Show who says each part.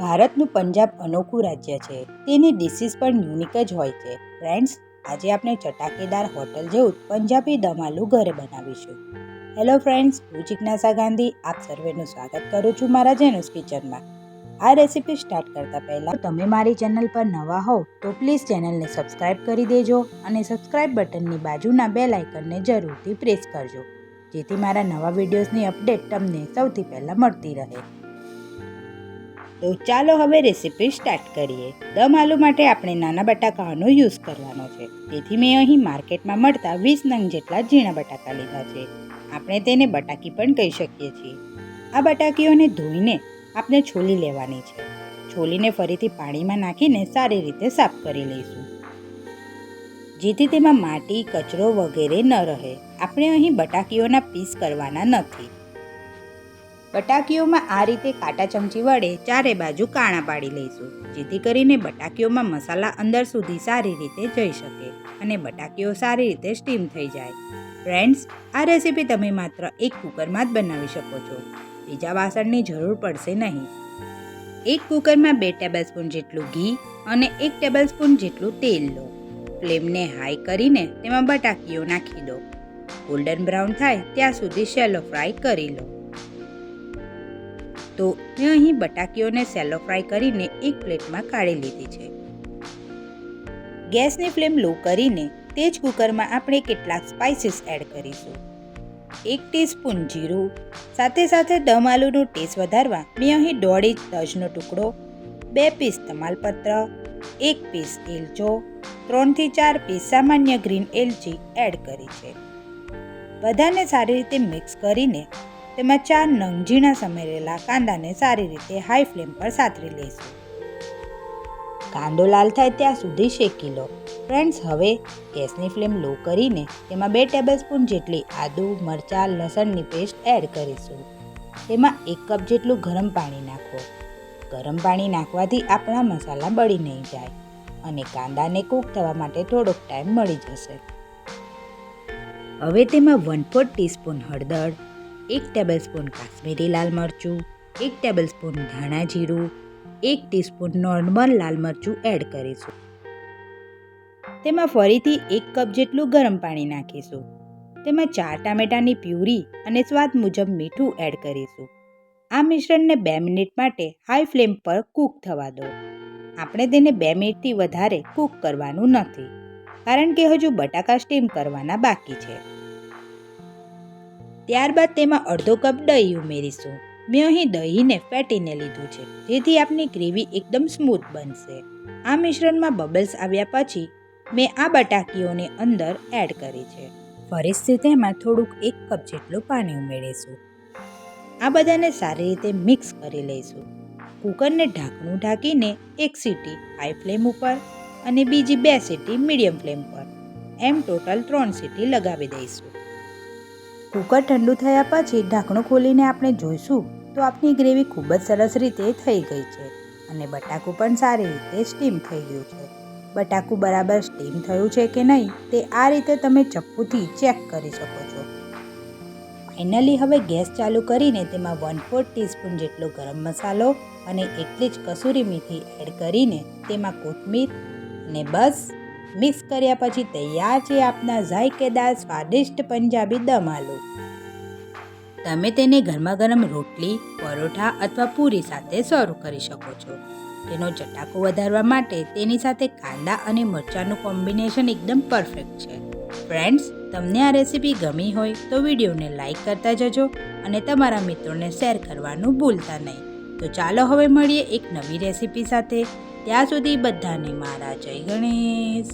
Speaker 1: ભારતનું પંજાબ અનોખું રાજ્ય છે. તેની ડિશિસ પણ યુનિક જ હોય છે. ફ્રેન્ડ્સ આજે આપણે ચટાકેદાર હોટલ જેવું પંજાબી દમાલું ઘરે બનાવીશું. હેલો ફ્રેન્ડ્સ હું જિજ્ઞાસા ગાંધી. આપ સર્વેનું સ્વાગત કરું છું મારા જેનુસ કિચનમાં આ રેસીપી સ્ટાર્ટ કરતા પહેલાં તમે મારી ચેનલ પર નવા હોવ, તો પ્લીઝ ચેનલને સબસ્ક્રાઇબ કરી દેજો અને સબસ્ક્રાઇબ બટનની બાજુના બે લાઇકનને જરૂરથી પ્રેસ કરજો. જેથી મારા નવા વિડીયોઝની અપડેટ તમને સૌથી પહેલાં મળતી રહે. તો ચાલો હવે રેસીપી સ્ટાર્ટ કરીએ. દમ આલુ માટે આપણે નાના બટાકાનો યુઝ કરવાનો છે. તેથી મેં અહીં માર્કેટમાં મળતા વીસ નંગ જેટલા ઝીણા બટાકા લીધા છે. આપણે તેને બટાકી પણ કહી શકીએ છીએ. આ બટાકીઓને ધોઈને આપણે છોલી લેવાની છે. છોલીને ફરીથી પાણીમાં નાખીને સારી રીતે સાફ કરી લઈશું. જેથી તેમાં માટી, કચરો વગેરે ન રહે. આપણે અહીં બટાકીઓના પીસ કરવાના નથી. બટાકીઓમાં આ રીતે કાંટા ચમચી વડે ચારે બાજુ કાણા પાડી લઈશું, જેથી કરીને બટાકીઓમાં મસાલા અંદર સુધી સારી રીતે જઈ શકે અને બટાકીઓ સારી રીતે સ્ટીમ થઈ જાય. ફ્રેન્ડ્સ આ રેસીપી તમે માત્ર એક કુકરમાં જ બનાવી શકો છો. બીજા વાસણની જરૂર પડશે નહીં. એક કુકરમાં બે ટેબલસ્પૂન જેટલું ઘી અને એક ટેબલસ્પૂન જેટલું તેલ લો. ફ્લેમને હાઈ કરીને તેમાં બટાકીઓ નાખી દો. ગોલ્ડન બ્રાઉન થાય ત્યાં સુધી શેલો ફ્રાય કરી લો. તો મેં અહીં બટાકીઓને સેલો ફ્રાય કરીને એક પ્લેટમાં કાઢી લીધી છે. ગેસની ફ્લેમ લો કરીને તે જ કુકરમાં આપણે કેટલાક સ્પાઇસીસ એડ કરીશું. એક ટીસ્પૂન જીરું, સાથે સાથે દમ આલુનો ટેસ્ટ વધારવા મેં અહીં દોઢ ઇંચ તજનો ટુકડો, બે પીસ તમાલપત્ર, એક પીસ એલચો, ત્રણથી ચાર પીસ સામાન્ય ગ્રીન એલચી એડ કરી છે. બધાને સારી રીતે મિક્સ કરીને તેમાં ચાર નંગ ઝીણા સમેરેલા કાંદાને સારી રીતે હાઈ ફ્લેમ પર સાતરી લઈશું કાંદો લાલ થાય ત્યાં સુધી શેકી લો. ફ્રેન્ડ્સ હવે ગેસની ફ્લેમ લો કરીને તેમાં બે ટેબલસ્પૂન જેટલી આદુ, મરચાં, લસણની પેસ્ટ એડ કરીશું. તેમાં એક કપ જેટલું ગરમ પાણી નાખો. ગરમ પાણી નાખવાથી આપણા મસાલા બળી નહીં જાય અને કાંદાને કૂક થવા માટે થોડોક ટાઈમ મળી જશે. હવે તેમાં વન ફોર ટીસ્પૂન હળદર એક ટેબલસ્પૂન કાશ્મીરી લાલ મરચું, એક ટેબલસ્પૂન ધાણા જીરું, એક ટીસ્પૂન નોર્મલ લાલ મરચું એડ કરીશું. તેમાં ફરીથી એક કપ જેટલું ગરમ પાણી નાખીશું. તેમાં ચાર ટામેટાની પ્યુરી અને સ્વાદ મુજબ મીઠું એડ કરીશું. આ મિશ્રણને બે મિનિટ માટે હાઈ ફ્લેમ પર કૂક થવા દો. આપણે તેને બે મિનિટથી વધારે કૂક કરવાનું નથી, કારણ કે હજુ બટાકા સ્ટીમ કરવાના બાકી છે. ત્યારબાદ તેમાં અડધો કપ દહીં ઉમેરીશું. મેં અહીં દહીંને ફેટીને લીધું છે. જેથી આપની ગ્રેવી એકદમ સ્મૂથ બનશે. આ મિશ્રણમાં બબલ્સ આવ્યા પછી મેં આ બટાકીઓને અંદર એડ કરી છે. ફરીથી તેમાં થોડુંક એક કપ જેટલું પાણી ઉમેરીશું. આ બધાને સારી રીતે મિક્સ કરી લઈશું. કુકરને ઢાંકણું ઢાંકીને એક સીટી હાઈ ફ્લેમ ઉપર અને બીજી બે સીટી મીડિયમ ફ્લેમ પર. એમ ટોટલ ત્રણ સીટી લગાવી દઈશું. કુકર ઠંડુ થયા પછી ઢાંકણું ખોલીને આપણે જોઈશું તો આપની ગ્રેવી ખૂબ જ સરસ રીતે થઈ ગઈ છે અને બટાકું પણ સારી રીતે સ્ટીમ થઈ ગયું છે. બટાકું બરાબર સ્ટીમ થયું છે કે નહીં તે આ રીતે તમે ચપ્પુથી ચેક કરી શકો છો. ફાઇનલી હવે ગેસ ચાલુ કરીને તેમાં વન ફોર્થ ટીસ્પૂન જેટલો ગરમ મસાલો અને એટલી જ કસૂરી મેથી એડ કરીને તેમાં કોથમીર અને બસ મિક્સ કર્યા પછી તૈયાર છે આપના ઝાયકેદાર સ્વાદિષ્ટ પંજાબી દમ આલુ. તમે તેને ગરમા ગરમ રોટલી, પરોઠા અથવા પૂરી સાથે સર્વ કરી શકો છો. તેનો ચટાકો વધારવા માટે તેની સાથે કાંદા અને મરચાંનું કોમ્બિનેશન એકદમ પરફેક્ટ છે. ફ્રેન્ડ્સ, તમને આ રેસીપી ગમી હોય તો વિડીયોને લાઈક કરતા જજો અને તમારા મિત્રોને શેર કરવાનું ભૂલતા નહીં. તો ચાલો હવે મળીએ એક નવી રેસીપી સાથે. ત્યાં સુધી બધાને મારા જય ગણેશ.